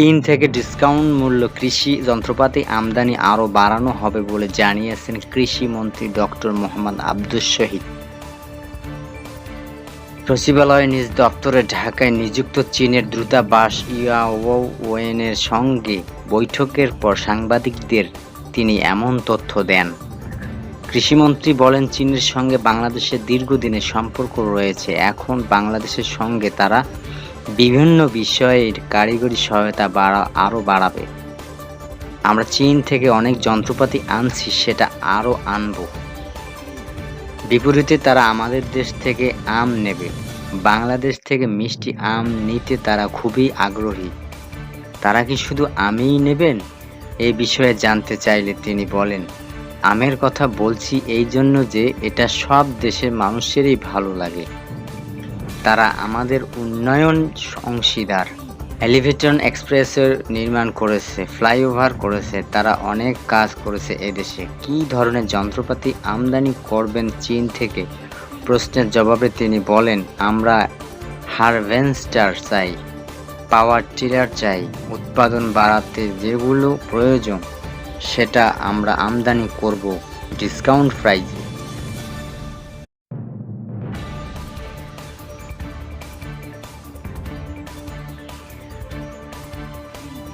চীন থেকে ডিসকাউন্ট মূল্য কৃষি যন্ত্রপাতি আমদানি আরও বাড়ানো হবে বলে জানিয়েছেন কৃষি মন্ত্রী ডক্টর মোহাম্মদ আব্দুস শহীদ। সচিবালয়ে নিজ দপ্তরে ঢাকায় নিযুক্ত চীনের দূতাবাস ইয়াওয়েনের সঙ্গে বৈঠকের পর সাংবাদিকদের তিনি এমন তথ্য দেন। কৃষিমন্ত্রী বলেন, চীনের সঙ্গে বাংলাদেশের দীর্ঘদিনের সম্পর্ক রয়েছে। এখন বাংলাদেশের সঙ্গে তারা বিভিন্ন বিষয়ের কারিগরি সহায়তা বাড়া, আরও বাড়াবে। আমরা চীন থেকে অনেক যন্ত্রপাতি আনছি, সেটা আরও আনব। বিপরীতে তারা আমাদের দেশ থেকে আম নেবে। বাংলাদেশ থেকে মিষ্টি আম নিতে তারা খুবই আগ্রহী। তারা কি শুধু আমিই নেবেন? এই বিষয়ে জানতে চাইলে তিনি বলেন, আমের কথা বলছি এই জন্য যে এটা সব দেশের মানুষেরই ভালো লাগে। তারা আমাদের উন্নয়ন অংশীদার। এলিভেটন এক্সপ্রেসের নির্মাণ করেছে ফ্লাইওভার করেছে, তারা অনেক কাজ করেছে এদেশে। কী ধরনের যন্ত্রপাতি আমদানি করবেন চীন থেকে? প্রশ্নের জবাবে তিনি বলেন, আমরা হারভেস্টার চাই, পাওয়ার টিলার চাই, উৎপাদন বাড়াতে যেগুলো প্রয়োজন, সেটা আমরা আমদানি করব। ডিসকাউন্ট প্রাইসে